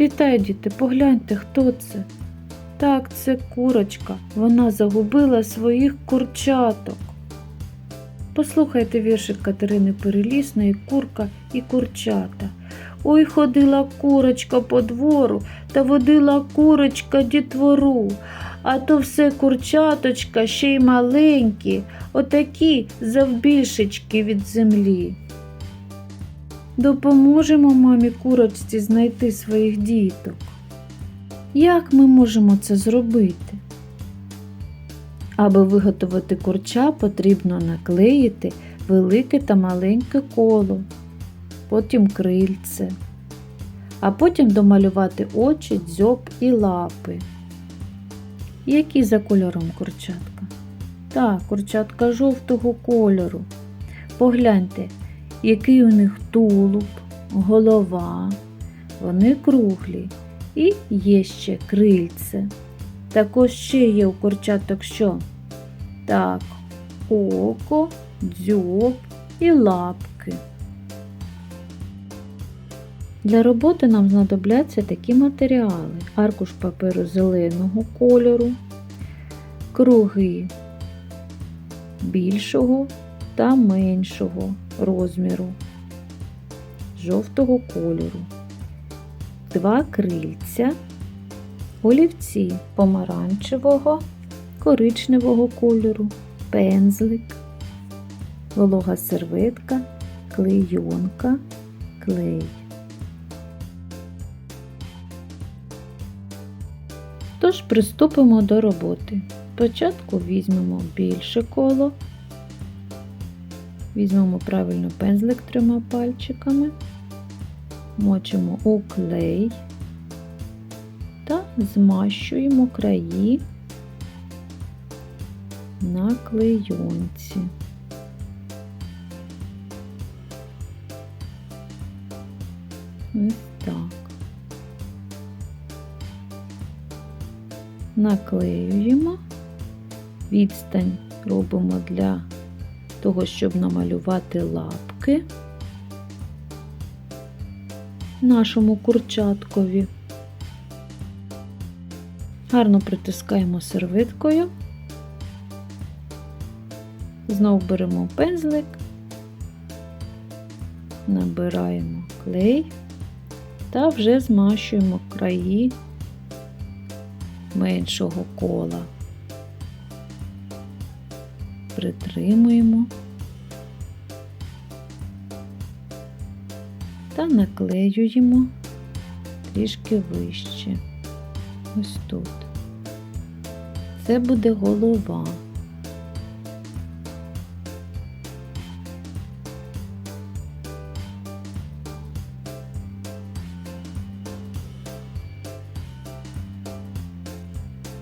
Вітаю, діти, погляньте, хто це? Так, це курочка. Вона загубила своїх курчаток. Послухайте віршик Катерини Перелісної Курка і курчата. Ой, ходила курочка по двору та водила курочка дітвору. А то все курчаточка ще й маленькі, отакі завбільшечки від землі. Допоможемо мамі курочці знайти своїх діток. Як ми можемо це зробити? Аби виготовити курча, потрібно наклеїти велике та маленьке коло, потім крильце, а потім домалювати очі, дзьоб і лапи. Які за кольором курчатка? Так, курчатка жовтого кольору. Погляньте, який у них тулуб, голова. Вони круглі і є ще крильце. Також ще є у курчаток що? Так, око, дзьоб і лапки. Для роботи нам знадобляться такі матеріали: аркуш паперу зеленого кольору, круги більшого та меншого розміру жовтого кольору, два крильця, олівці помаранчевого, коричневого кольору, пензлик, волога серветка, клейонка, клей. Тож приступимо до роботи. Спочатку візьмемо більше коло, візьмемо правильно пензлик трьома пальчиками, мочимо у клей та змащуємо краї на клейонці. Ось так. Наклеюємо, відстань робимо для того, щоб намалювати лапки нашому курчаткові. Гарно притискаємо сервиткою. Знову беремо пензлик, набираємо клей та вже змащуємо краї меншого кола. Притримуємо та наклеюємо трішки вище. Ось тут. Це буде голова.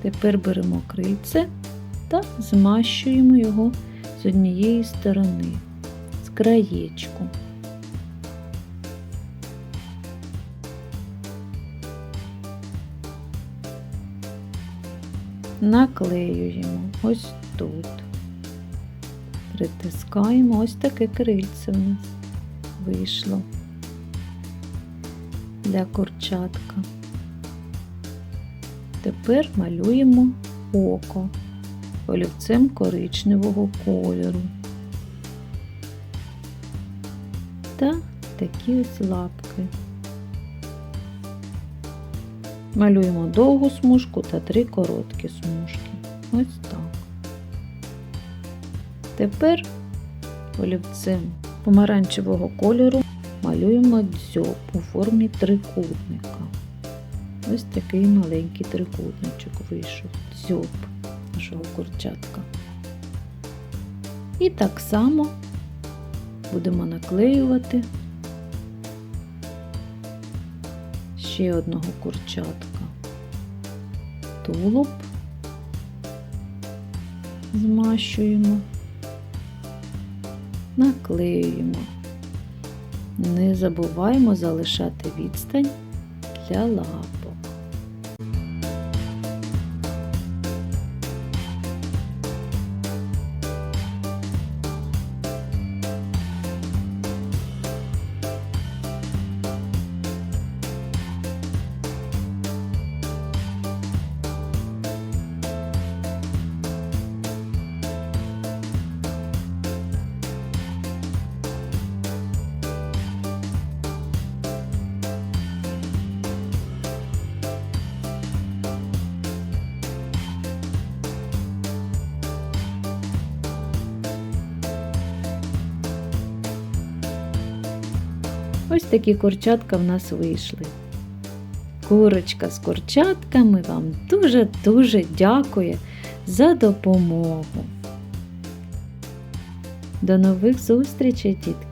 Тепер беремо крильце та змащуємо його з однієї сторони, з краєчку. Наклеюємо ось тут. Притискаємо ось таке крильце в нас вийшло для курчатка. Тепер малюємо око олівцем коричневого кольору. Та такі ось лапки. Малюємо довгу смужку та три короткі смужки. Ось так. Тепер олівцем помаранчевого кольору малюємо дзьоб у формі трикутника. Ось такий маленький трикутничок вийшов, дзьоб нашого курчатка. І так само будемо наклеювати ще одного курчатка. Тулуб змащуємо, наклеюємо. Не забуваємо залишати відстань для лапок. Ось такі курчатка в нас вийшли. Курочка з курчатками вам дуже-дуже дякує за допомогу. До нових зустрічей, дітки!